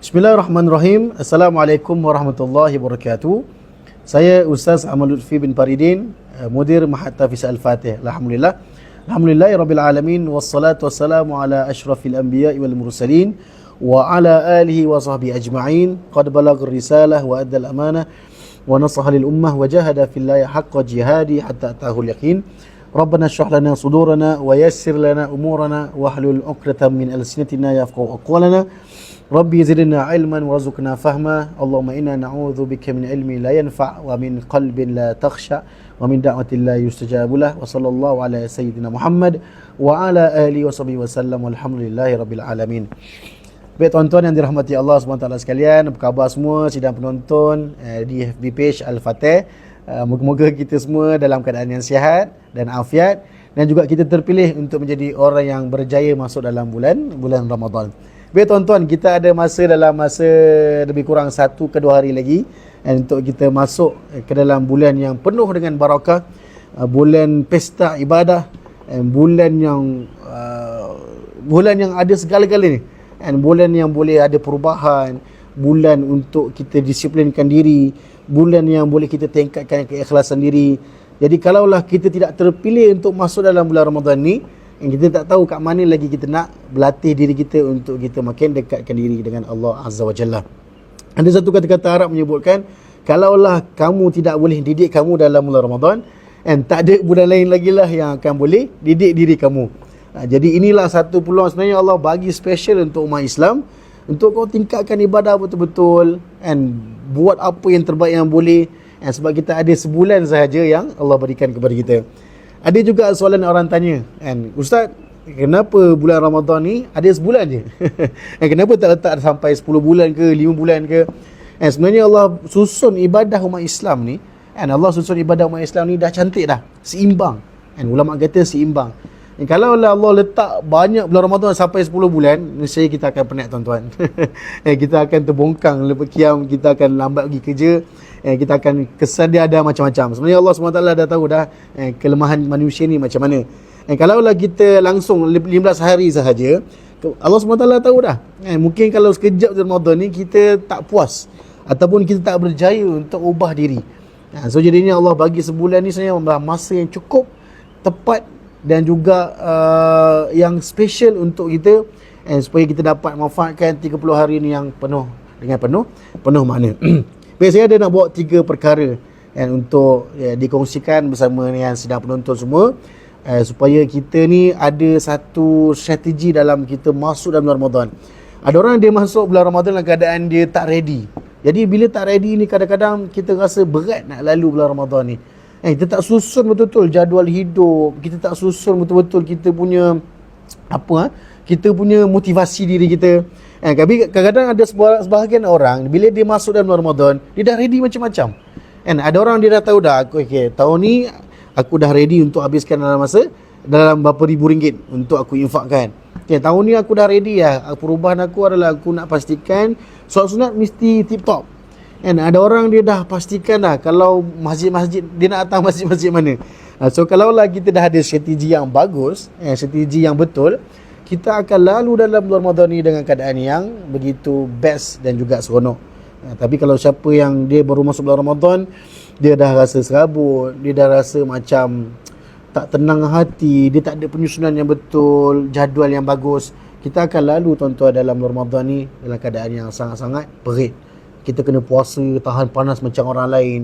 Bismillahirrahmanirrahim. Assalamualaikum warahmatullahi wabarakatuh. Saya Ustaz Ahmad Lutfi bin Paridin, eh, mudir Mahat Tafis Al-Fatih. Alhamdulillah. Alhamdulillah rabbil alamin wassalatu wassalamu ala asyrafil anbiya'i wal mursalin wa ala alihi wa sahbihi ajma'in. Qad balagha risalah wa adda al-amanah lil ummah wa jahada fillahi haqqa jihadi hatta atahu al-yaqin. ربنا اشرح لنا صدورنا ويسر لنا أمورنا واحلل عقدة من ألسنتنا يفقهوا أقوالنا. ربي زدنا علما وارزقنا فهما. اللهم إنا نعوذ بك من علم لا ينفع ومن قلب لا تخشع ومن دعوة لا يستجاب له. وصلى الله على سيدنا محمد وعلى آله وصحبه وسلم. والحمد لله رب العالمين. Baik tuan-tuan yang dirahmati Allah SWT sekalian Apa khabar semua? Sidang penonton eh, di FB page Al-Fatih uh, Moga-moga kita semua dalam keadaan yang sihat dan afiat Dan juga kita terpilih untuk menjadi orang yang berjaya masuk dalam bulan bulan Ramadan. Baik tuan-tuan, kita ada masa dalam masa lebih kurang satu ke dua hari lagi eh, Untuk kita masuk ke dalam bulan yang penuh dengan barakah Bulan pesta ibadah eh, Bulan yang uh, Bulan yang ada segala-gala ni and bulan yang boleh ada perubahan bulan untuk kita disiplinkan diri bulan yang boleh kita tingkatkan keikhlasan diri jadi kalaulah kita tidak terpilih untuk masuk dalam bulan Ramadan ni yang kita tak tahu kat mana lagi kita nak berlatih diri kita untuk kita makin dekatkan diri dengan Allah Azza wa Jalla. Ada satu kata-kata Arab menyebutkan kalaulah kamu tidak boleh didik kamu dalam bulan Ramadan and tak ada bulan lain lagi lah yang akan boleh didik diri kamu. Ha, jadi inilah satu peluang sebenarnya Allah bagi special untuk umat Islam untuk kau tingkatkan ibadah betul-betul and buat apa yang terbaik yang boleh and sebab kita ada sebulan sahaja yang Allah berikan kepada kita. Ada juga soalan orang tanya and ustaz kenapa bulan Ramadan ni ada sebulan je? and kenapa tak letak sampai 10 bulan ke 5 bulan ke? And sebenarnya Allah susun ibadah umat Islam ni and Allah susun ibadah umat Islam ni dah cantik dah, seimbang. And ulama kata seimbang. Eh, kalau Allah letak banyak bulan Ramadan sampai 10 bulan, nescaya kita akan penat tuan-tuan. eh, kita akan terbongkang lepas kiam, kita akan lambat pergi kerja, eh, kita akan kesan dia ada macam-macam. Sebenarnya Allah SWT dah tahu dah eh, kelemahan manusia ni macam mana. Eh, kalau lah kita langsung 15 hari sahaja, Allah SWT tahu dah. Eh, mungkin kalau sekejap Ramadan ni kita tak puas ataupun kita tak berjaya untuk ubah diri. Eh, so jadinya Allah bagi sebulan ni sebenarnya masa yang cukup tepat dan juga uh, yang special untuk kita and supaya kita dapat manfaatkan 30 hari ini yang penuh dengan penuh penuh makna. Baik saya ada nak bawa tiga perkara and untuk ya, dikongsikan bersama dengan sidang penonton semua uh, supaya kita ni ada satu strategi dalam kita masuk dalam bulan Ramadan. Ada orang dia masuk bulan Ramadan dalam keadaan dia tak ready. Jadi bila tak ready ni kadang-kadang kita rasa berat nak lalu bulan Ramadan ni. Eh, kita tak susun betul-betul jadual hidup. Kita tak susun betul-betul kita punya apa ha? kita punya motivasi diri kita. Eh, tapi kadang-kadang ada sebahagian orang bila dia masuk dalam Ramadan, dia dah ready macam-macam. Kan ada orang dia dah tahu dah aku okey, tahun ni aku dah ready untuk habiskan dalam masa dalam berapa ribu ringgit untuk aku infakkan. Okay, tahun ni aku dah ready lah. Perubahan aku adalah aku nak pastikan solat sunat mesti tip top. Kan ada orang dia dah pastikan dah kalau masjid-masjid dia nak datang masjid-masjid mana. Ha, so kalau lah kita dah ada strategi yang bagus, eh, strategi yang betul, kita akan lalu dalam bulan Ramadan ni dengan keadaan yang begitu best dan juga seronok. Ha, tapi kalau siapa yang dia baru masuk bulan Ramadan, dia dah rasa serabut, dia dah rasa macam tak tenang hati, dia tak ada penyusunan yang betul, jadual yang bagus, kita akan lalu tuan-tuan dalam Ramadan ni dalam keadaan yang sangat-sangat perit kita kena puasa tahan panas macam orang lain.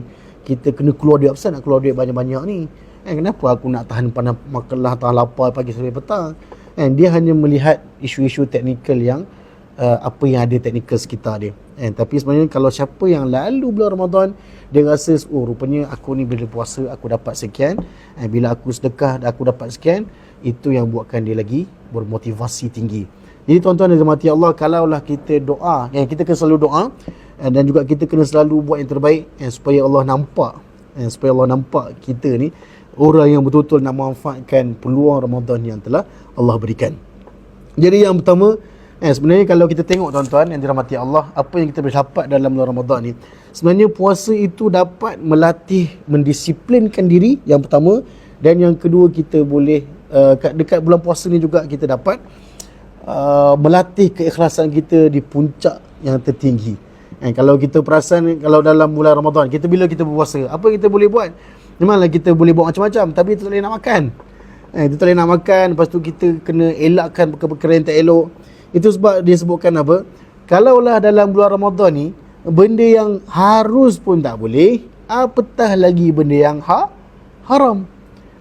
Kita kena keluar duit. Apa nak keluar duit banyak-banyak ni? Eh, kenapa aku nak tahan panas makanlah tahan lapar pagi sampai petang? Eh, dia hanya melihat isu-isu teknikal yang uh, apa yang ada teknikal sekitar dia. Eh, tapi sebenarnya kalau siapa yang lalu bulan Ramadan dia rasa oh rupanya aku ni bila puasa aku dapat sekian. Eh, bila aku sedekah aku dapat sekian. Itu yang buatkan dia lagi bermotivasi tinggi. Jadi tuan-tuan dan mati Allah kalaulah kita doa yang eh, kita kena selalu doa Eh, dan juga kita kena selalu buat yang terbaik eh, supaya Allah nampak eh, supaya Allah nampak kita ni orang yang betul-betul nak manfaatkan peluang Ramadan yang telah Allah berikan. Jadi yang pertama eh, sebenarnya kalau kita tengok tuan-tuan yang dirahmati Allah apa yang kita boleh dapat dalam bulan Ramadan ni sebenarnya puasa itu dapat melatih mendisiplinkan diri yang pertama dan yang kedua kita boleh uh, dekat bulan puasa ni juga kita dapat uh, melatih keikhlasan kita di puncak yang tertinggi. Eh, kalau kita perasan kalau dalam bulan Ramadan, kita bila kita berpuasa, apa kita boleh buat? Memanglah kita boleh buat macam-macam, tapi kita tak boleh nak makan. Eh, kita tak boleh nak makan, lepas tu kita kena elakkan perkara-perkara yang tak elok. Itu sebab dia sebutkan apa? Kalaulah dalam bulan Ramadan ni, benda yang harus pun tak boleh, apatah lagi benda yang ha haram.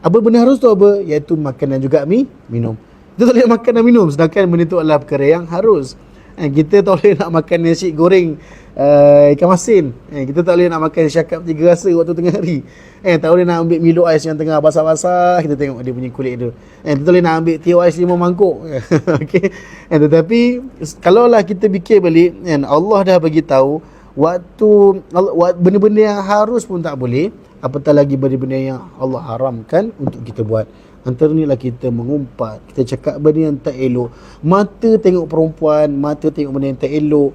Apa benda harus tu apa? Iaitu makan dan juga mi minum. Kita tak boleh makan dan minum sedangkan benda tu adalah perkara yang harus. Eh, kita tak boleh nak makan nasi goreng uh, ikan masin. Eh, kita tak boleh nak makan syakap tiga rasa waktu tengah hari. Eh, tak boleh nak ambil Milo ais yang tengah basah-basah. Kita tengok dia punya kulit tu. Eh, kita tak boleh nak ambil tio ais lima mangkuk. okay. Eh, tetapi kalaulah kita fikir balik, eh, Allah dah bagi tahu waktu benda-benda yang harus pun tak boleh apatah lagi benda-benda yang Allah haramkan untuk kita buat antara ni lah kita mengumpat. Kita cakap benda yang tak elok. Mata tengok perempuan mata tengok benda yang tak elok.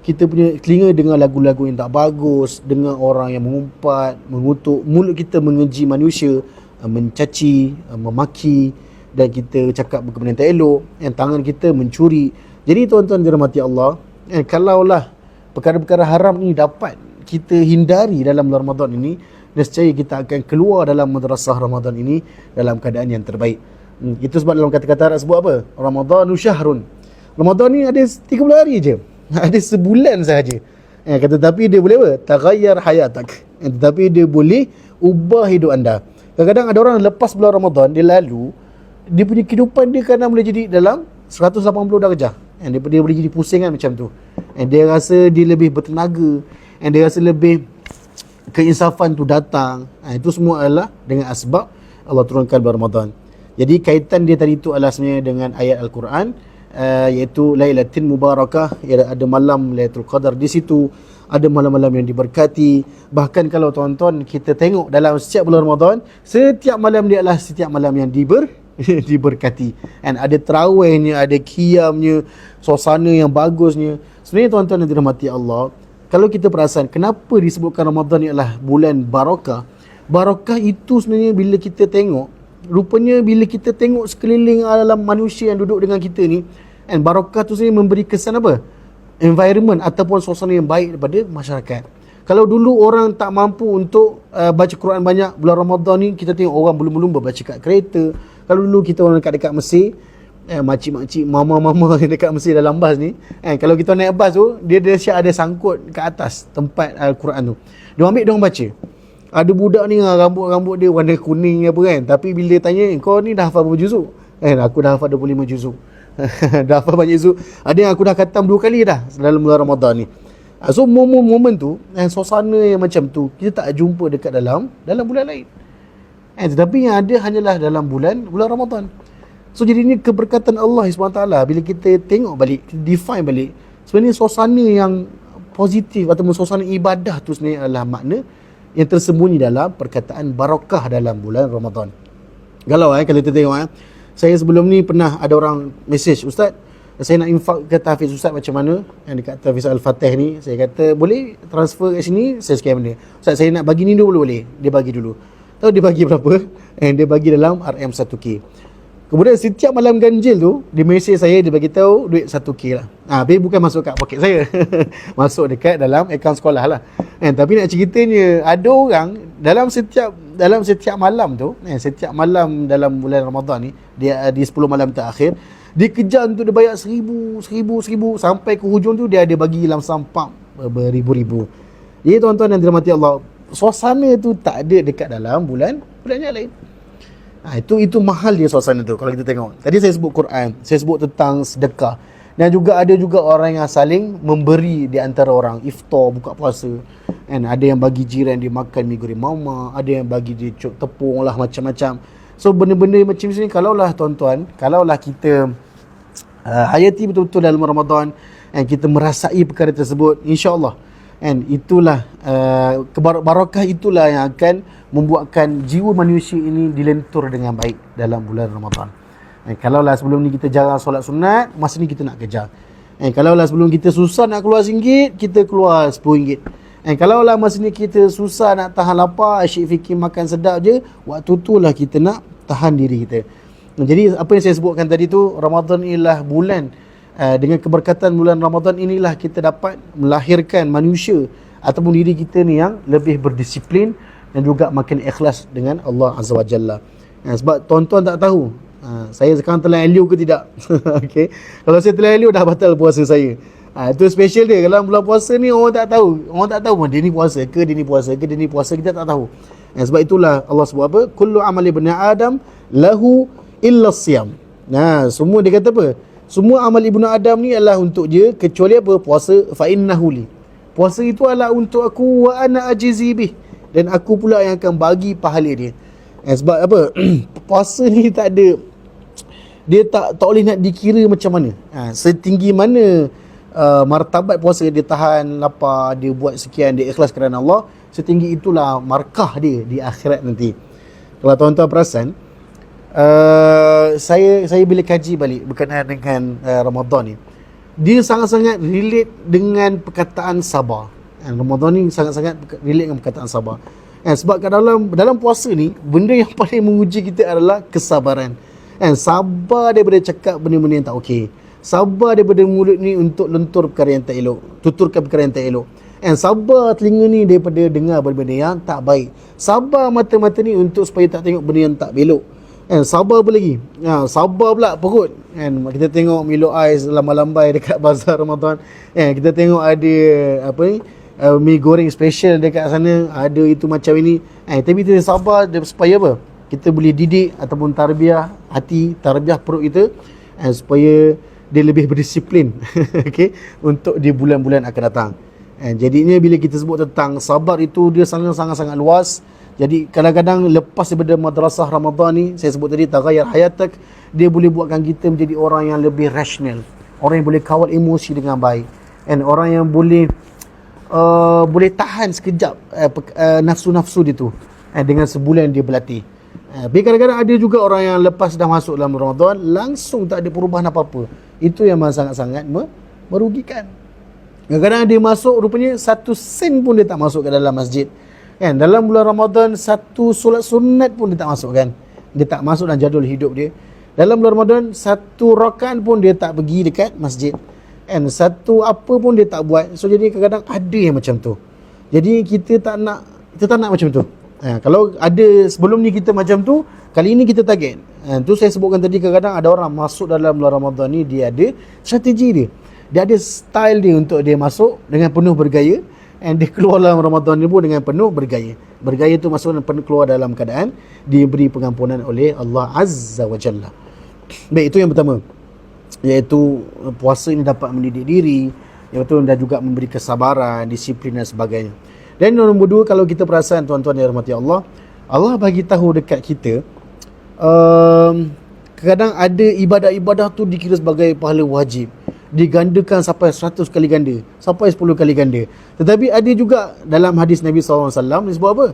Kita punya telinga dengar lagu-lagu yang tak bagus dengar orang yang mengumpat mengutuk. Mulut kita mengeji manusia uh, mencaci uh, memaki. Dan kita cakap benda yang tak elok. Yang tangan kita mencuri. Jadi tuan-tuan dirahmati Allah eh, kalaulah perkara-perkara haram ni dapat kita hindari dalam Ramadan ini nescaya kita akan keluar dalam madrasah Ramadan ini dalam keadaan yang terbaik. Hmm, itu sebab dalam kata-kata Arab sebut apa? Ramadhanu syahrun. Ramadan ni ada 30 hari je. Ada sebulan sahaja. Eh, kata tapi dia boleh apa? Taghayyar hayatak. Eh, tetapi dia boleh ubah hidup anda. Kadang-kadang ada orang lepas bulan Ramadan dia lalu dia punya kehidupan dia kadang boleh jadi dalam 180 darjah. And dia, dia boleh jadi pusing kan macam tu. And dia rasa dia lebih bertenaga. And dia rasa lebih keinsafan tu datang. Ha, itu semua adalah dengan asbab Allah turunkan bulan Ramadan. Jadi kaitan dia tadi itu adalah sebenarnya dengan ayat Al-Quran. Uh, iaitu Lailatin Mubarakah. Ia ada malam Lailatul Qadar di situ. Ada malam-malam yang diberkati. Bahkan kalau tuan-tuan kita tengok dalam setiap bulan Ramadan. Setiap malam dia adalah setiap malam yang diber diberkati and ada terawihnya ada qiyamnya suasana yang bagusnya sebenarnya tuan-tuan yang dirahmati Allah kalau kita perasan kenapa disebutkan Ramadan ni adalah bulan barakah barakah itu sebenarnya bila kita tengok rupanya bila kita tengok sekeliling alam manusia yang duduk dengan kita ni and barakah tu sebenarnya memberi kesan apa? Environment ataupun suasana yang baik kepada masyarakat. Kalau dulu orang tak mampu untuk uh, baca Quran banyak bulan Ramadan ni kita tengok orang belum-belum baca kat kereta. Kalau dulu kita orang dekat-dekat Mesir eh, makcik-makcik mama-mama dekat Mesir dalam bas ni eh, kalau kita naik bas tu dia dia siap ada sangkut ke atas tempat Al-Quran tu. Dia ambil dia baca. Ada budak ni ah, rambut-rambut dia warna kuning apa kan tapi bila tanya kau ni dah hafal berapa juzuk? Eh, aku dah hafal 25 juzuk. Dah hafal banyak juzuk. Ada yang aku dah khatam dua kali dah dalam bulan Ramadan ni. Ah, so momen-momen tu eh, suasana yang macam tu kita tak jumpa dekat dalam dalam bulan lain. Eh, tetapi yang ada hanyalah dalam bulan bulan Ramadan. So jadi ini keberkatan Allah SWT bila kita tengok balik, kita define balik. Sebenarnya suasana yang positif ataupun suasana ibadah tu sebenarnya adalah makna yang tersembunyi dalam perkataan barakah dalam bulan Ramadan. Kalau eh kalau kita tengok eh, saya sebelum ni pernah ada orang message, Ustaz, saya nak infak ke tahfiz Ustaz macam mana yang dekat tahfiz Al-Fatih ni. Saya kata, boleh transfer kat sini, saya sekian benda. Ustaz, saya nak bagi ni dulu boleh? Dia bagi dulu. Tahu dia bagi berapa? And dia bagi dalam RM1K. Kemudian setiap malam ganjil tu, dia mesej saya, dia bagi tahu duit 1K lah. Ha, tapi bukan masuk kat poket saya. masuk dekat dalam akaun sekolah lah. Eh, tapi nak ceritanya, ada orang dalam setiap dalam setiap malam tu, eh, setiap malam dalam bulan Ramadan ni, dia di 10 malam terakhir, dia kejar untuk dia bayar seribu, seribu, seribu, sampai ke hujung tu dia ada bagi dalam sampam beribu-ribu. Jadi tuan-tuan yang dirahmati Allah, suasana tu tak ada dekat dalam bulan bulan yang lain. Ha, itu itu mahal dia suasana tu kalau kita tengok. Tadi saya sebut Quran, saya sebut tentang sedekah. Dan juga ada juga orang yang saling memberi di antara orang iftar buka puasa. And ada yang bagi jiran dia makan mi goreng mama, ada yang bagi dia cuk tepung lah macam-macam. So benda-benda macam ni kalaulah tuan-tuan, kalaulah kita uh, hayati betul-betul dalam Ramadan and kita merasai perkara tersebut, insya-Allah and itulah uh, barakah itulah yang akan membuatkan jiwa manusia ini dilentur dengan baik dalam bulan Ramadan. And kalau lah sebelum ni kita jarang solat sunat, masa ni kita nak kejar. And kalau lah sebelum kita susah nak keluar RM1, kita keluar RM10. And kalau lah masa ni kita susah nak tahan lapar, asyik fikir makan sedap je, waktu tu lah kita nak tahan diri kita. Jadi apa yang saya sebutkan tadi tu Ramadan ialah bulan dengan keberkatan bulan Ramadan inilah kita dapat melahirkan manusia ataupun diri kita ni yang lebih berdisiplin dan juga makin ikhlas dengan Allah Azza wa Jalla. Uh, sebab tuan-tuan tak tahu uh, saya sekarang telah elio ke tidak. Okey. Kalau saya telah elio dah batal puasa saya. Ha, itu special dia kalau bulan puasa ni orang tak tahu orang tak tahu pun dia ni puasa ke dia ni puasa ke dia ni puasa kita tak tahu ha, sebab itulah Allah sebut apa kullu amali bani adam lahu illa siyam nah semua dia kata apa semua amal ibnu adam ni adalah untuk dia kecuali apa? Puasa fa innahu li. Puasa itu adalah untuk aku wa ana ajizi bih. Dan aku pula yang akan bagi pahala dia. Ha, sebab apa? Puasa ni tak ada dia tak tak boleh nak dikira macam mana. Ha, setinggi mana uh, martabat puasa dia tahan lapar dia buat sekian dia ikhlas kerana Allah setinggi itulah markah dia di akhirat nanti. Kalau tuan-tuan perasan uh, saya saya bila kaji balik berkenaan dengan uh, Ramadan ni dia sangat-sangat relate dengan perkataan sabar And Ramadan ni sangat-sangat relate dengan perkataan sabar And sebab kat dalam dalam puasa ni benda yang paling menguji kita adalah kesabaran And sabar daripada cakap benda-benda yang tak okey Sabar daripada mulut ni untuk lentur perkara yang tak elok. Tuturkan perkara yang tak elok. And sabar telinga ni daripada dengar benda-benda yang tak baik. Sabar mata-mata ni untuk supaya tak tengok benda yang tak belok. And sabar apa lagi? Ha, sabar pula perut. And kita tengok Milo Ais lambai-lambai dekat bazar Ramadan. And kita tengok ada apa ni? Uh, mi goreng special dekat sana. Ada itu macam ini. Eh, tapi kita sabar supaya apa? Kita boleh didik ataupun tarbiah hati, tarbiah perut kita. And supaya dia lebih berdisiplin okay, untuk di bulan-bulan akan datang. And jadinya bila kita sebut tentang sabar itu dia sangat-sangat luas. Jadi kadang-kadang lepas daripada madrasah Ramadan ni saya sebut tadi tagayyar hayatak dia boleh buatkan kita menjadi orang yang lebih rasional. Orang yang boleh kawal emosi dengan baik. And orang yang boleh uh, boleh tahan sekejap uh, uh, nafsu-nafsu dia tu. Uh, dengan sebulan dia berlatih. Uh, tapi kadang-kadang ada juga orang yang lepas dah masuk dalam Ramadan langsung tak ada perubahan apa-apa. Itu yang sangat-sangat merugikan. Kadang-kadang dia masuk rupanya satu sen pun dia tak masuk ke dalam masjid. Kan? Dalam bulan Ramadan satu solat sunat pun dia tak masuk kan. Dia tak masuk dalam jadual hidup dia. Dalam bulan Ramadan satu rakan pun dia tak pergi dekat masjid. Kan? Satu apa pun dia tak buat. So jadi kadang-kadang ada yang macam tu. Jadi kita tak nak kita tak nak macam tu. Ha, kalau ada sebelum ni kita macam tu, kali ini kita target. Ha, tu saya sebutkan tadi kadang-kadang ada orang masuk dalam bulan Ramadan ni dia ada strategi dia. Dia ada style dia untuk dia masuk dengan penuh bergaya and dia keluar dalam Ramadan ni pun dengan penuh bergaya. Bergaya tu dan penuh keluar dalam keadaan diberi pengampunan oleh Allah Azza wa Jalla. Baik, itu yang pertama. Iaitu puasa ini dapat mendidik diri, yang betul dan juga memberi kesabaran, disiplin dan sebagainya. Dan nombor dua kalau kita perasan tuan-tuan yang rahmati Allah, Allah bagi tahu dekat kita um, kadang ada ibadah-ibadah tu dikira sebagai pahala wajib digandakan sampai 100 kali ganda sampai 10 kali ganda. Tetapi ada juga dalam hadis Nabi SAW disebut apa?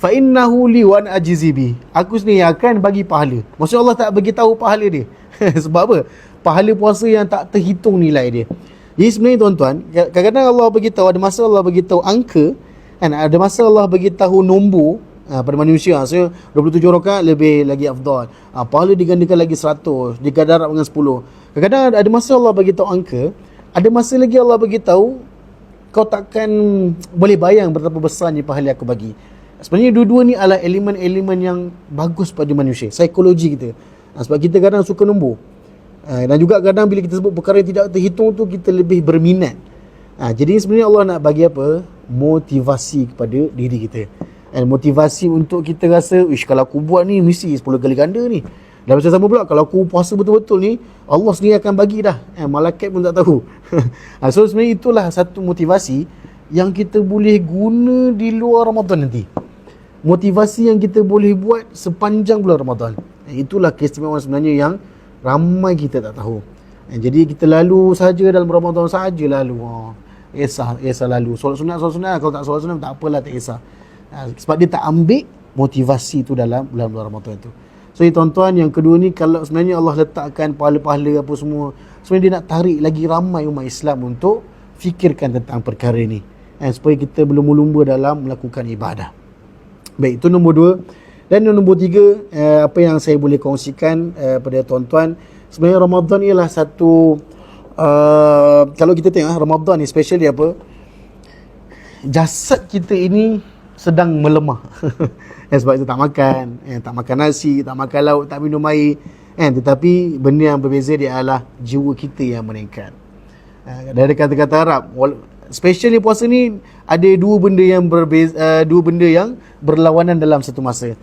Fa innahu li wa ajzibi aku sendiri akan bagi pahala. Maksud Allah tak bagi tahu pahala dia. Sebab apa? Pahala puasa yang tak terhitung nilai dia. Jadi sebenarnya tuan-tuan kadang-kadang Allah bagi tahu ada masa Allah bagi tahu angka kan? Ada masa Allah bagi tahu nombor ha, pada manusia. So 27 rakaat lebih lagi afdal. Ha, pahala digandakan lagi 100 digadarap dengan 10 kadang-kadang ada masa Allah bagi tahu angka ada masa lagi Allah bagi tahu kau takkan boleh bayang betapa besarnya pahala aku bagi. Sebenarnya dua-dua ni adalah elemen-elemen yang bagus pada manusia psikologi kita. Ha, sebab kita kadang suka nombor ha, dan juga kadang bila kita sebut perkara yang tidak terhitung tu kita lebih berminat. Ha, jadi sebenarnya Allah nak bagi apa? Motivasi kepada diri kita. Dan motivasi untuk kita rasa kalau aku buat ni mesti 10 kali ganda ni dan macam sama pula kalau aku puasa betul-betul ni Allah sendiri akan bagi dah. Eh, malaikat pun tak tahu. Ha, so sebenarnya itulah satu motivasi yang kita boleh guna di luar Ramadan nanti. Motivasi yang kita boleh buat sepanjang bulan Ramadan. Eh, itulah keistimewaan sebenarnya yang ramai kita tak tahu. Eh, jadi kita lalu saja dalam Ramadan saja lalu. Oh kisah kisah lalu. Solat sunat solat sunat. Kalau tak solat sunat tak apalah tak kisah ha, sebab dia tak ambil motivasi tu dalam bulan Ramadan tu so tuan-tuan yang kedua ni kalau sebenarnya Allah letakkan pahala-pahala apa semua sebenarnya dia nak tarik lagi ramai umat Islam untuk fikirkan tentang perkara ni. Ha, supaya kita belum lumba dalam melakukan ibadah. Baik itu nombor dua. Dan nombor tiga, uh, apa yang saya boleh kongsikan uh, pada tuan-tuan, sebenarnya Ramadan ialah satu, uh, kalau kita tengok Ramadan ni especially apa, jasad kita ini sedang melemah. eh, sebab itu tak makan, eh, tak makan nasi, tak makan lauk, tak minum air. Eh, tetapi benda yang berbeza dia adalah jiwa kita yang meningkat. Eh, dari kata-kata Arab, especially puasa ni ada dua benda yang berbeza, uh, dua benda yang berlawanan dalam satu masa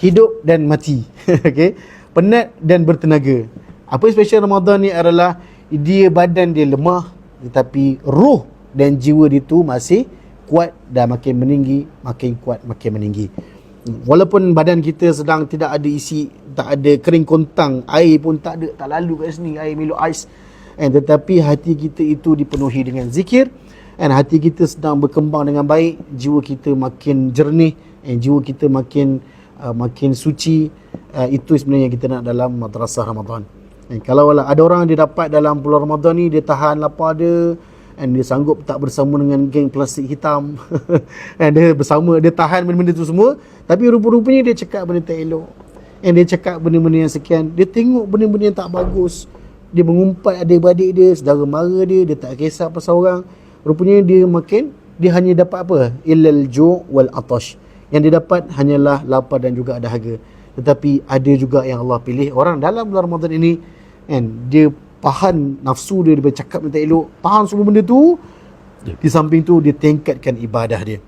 hidup dan mati. okay, Penat dan bertenaga. Apa special Ramadan ni adalah dia badan dia lemah tetapi roh dan jiwa dia tu masih kuat dan makin meninggi, makin kuat, makin meninggi. Walaupun badan kita sedang tidak ada isi, tak ada kering kontang, air pun tak ada, tak lalu kat sini, air Milo Ice. And tetapi hati kita itu dipenuhi dengan zikir and hati kita sedang berkembang dengan baik, jiwa kita makin jernih and jiwa kita makin uh, makin suci uh, itu sebenarnya kita nak dalam madrasah Ramadan. And kalau ada orang dia dapat dalam bulan Ramadan ni dia tahan lapar dia and dia sanggup tak bersama dengan geng plastik hitam. And dia bersama dia tahan benda-benda tu semua. Tapi rupa-rupanya dia cakap benda tak elok. And dia cakap benda-benda yang sekian. Dia tengok benda-benda yang tak bagus. Dia mengumpat adik-beradik dia saudara mara dia. Dia tak kisah pasal orang. Rupanya dia makin dia hanya dapat apa? Illal ju' wal atash. Yang dia dapat hanyalah lapar dan juga dahaga. Tetapi ada juga yang Allah pilih orang dalam Ramadan ini. Kan dia tahan nafsu dia dia bercakap minta elok, tahan semua benda tu. Di samping tu dia tingkatkan ibadah dia.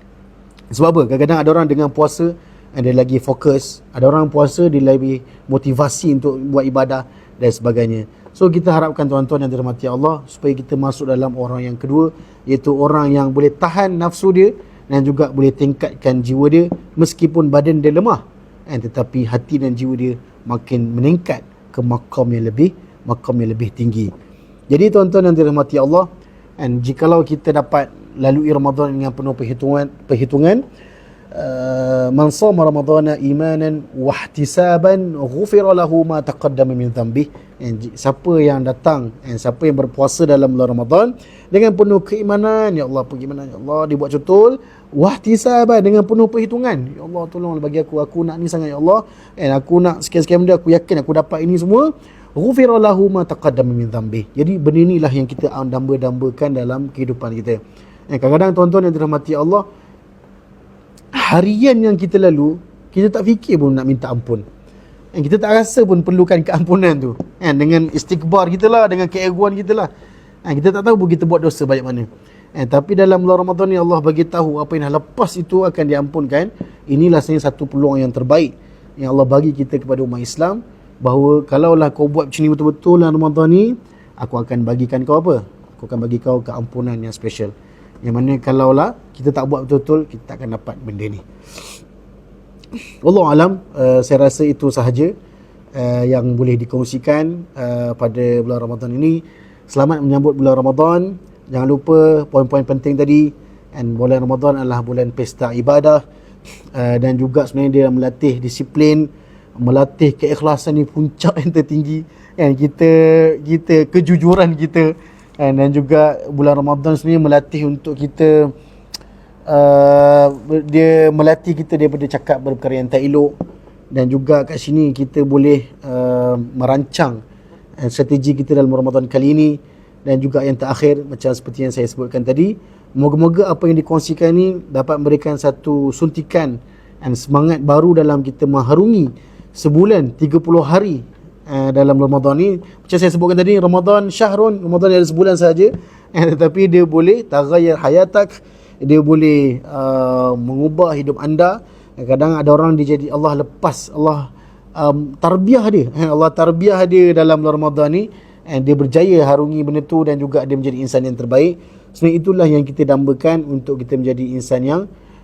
Sebab apa? Kadang-kadang ada orang dengan puasa dia lagi fokus, ada orang puasa dia lebih motivasi untuk buat ibadah dan sebagainya. So kita harapkan tuan-tuan yang dirahmati Allah supaya kita masuk dalam orang yang kedua iaitu orang yang boleh tahan nafsu dia dan juga boleh tingkatkan jiwa dia meskipun badan dia lemah kan tetapi hati dan jiwa dia makin meningkat ke makam yang lebih makam yang lebih tinggi. Jadi tuan-tuan yang dirahmati Allah dan jikalau kita dapat lalui Ramadan dengan penuh perhitungan perhitungan uh, man sama ramadhana imanan wa ihtisaban ghufira lahu ma taqaddama min dhanbi siapa yang datang and siapa yang berpuasa dalam bulan Ramadan dengan penuh keimanan ya Allah bagaimana ya Allah dibuat betul wahtisaban dengan penuh perhitungan. Ya Allah tolong bagi aku aku nak ni sangat ya Allah. And aku nak sekian-sekian benda aku yakin aku dapat ini semua ghufira lahu ma taqaddama min dhanbi. Jadi benda inilah yang kita damba-dambakan dalam kehidupan kita. And kadang-kadang tuan-tuan yang dirahmati Allah harian yang kita lalu kita tak fikir pun nak minta ampun. And kita tak rasa pun perlukan keampunan tu. And dengan istighbar kita lah dengan keeguan kita lah. Ha, kita tak tahu pun kita buat dosa banyak mana. Eh, tapi dalam bulan Ramadan ni Allah bagi tahu apa yang lepas itu akan diampunkan. Inilah sebenarnya satu peluang yang terbaik yang Allah bagi kita kepada umat Islam bahawa kalaulah kau buat macam ni betul-betul dalam Ramadan ni, aku akan bagikan kau apa? Aku akan bagi kau keampunan yang special. Yang mana kalaulah kita tak buat betul-betul, kita tak akan dapat benda ni. Allah alam, uh, saya rasa itu sahaja uh, yang boleh dikongsikan uh, pada bulan Ramadan ini selamat menyambut bulan Ramadan. Jangan lupa poin-poin penting tadi. And bulan Ramadan adalah bulan pesta ibadah. Uh, dan juga sebenarnya dia melatih disiplin, melatih keikhlasan ni puncak yang tertinggi. And kita kita kejujuran kita. And, dan juga bulan Ramadan sebenarnya melatih untuk kita uh, dia melatih kita daripada cakap perkara yang tak elok. Dan juga kat sini kita boleh uh, merancang uh, strategi kita dalam Ramadan kali ini dan juga yang terakhir macam seperti yang saya sebutkan tadi. Moga-moga apa yang dikongsikan ini dapat memberikan satu suntikan dan semangat baru dalam kita mengharungi sebulan 30 hari uh, dalam Ramadan ini macam saya sebutkan tadi Ramadan syahrun Ramadan ada sebulan saja uh, tetapi dia boleh taghayyar hayatak dia boleh uh, mengubah hidup anda. Kadang ada orang dia jadi Allah lepas Allah um, tarbiyah dia. Eh, Allah tarbiyah dia dalam Ramadan ni. And dia berjaya harungi benda tu dan juga dia menjadi insan yang terbaik. Sebenarnya itulah yang kita dambakan untuk kita menjadi insan yang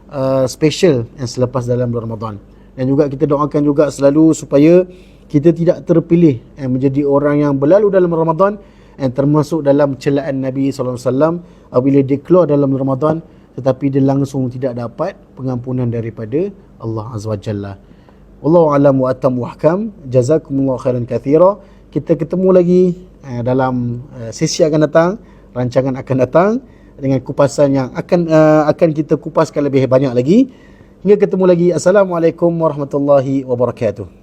uh, special yang selepas dalam Ramadan dan juga kita doakan juga selalu supaya kita tidak terpilih and menjadi orang yang berlalu dalam Ramadan and termasuk dalam celaan Nabi SAW apabila dia keluar dalam Ramadan tetapi dia langsung tidak dapat pengampunan daripada Allah Azza wa Jalla. Wallahu alam wa atam wa ahkam. Jazakumullah khairan kathira. Kita ketemu lagi uh, dalam uh, sesi akan datang, rancangan akan datang dengan kupasan yang akan uh, akan kita kupaskan lebih banyak lagi. Hingga ketemu lagi. Assalamualaikum warahmatullahi wabarakatuh.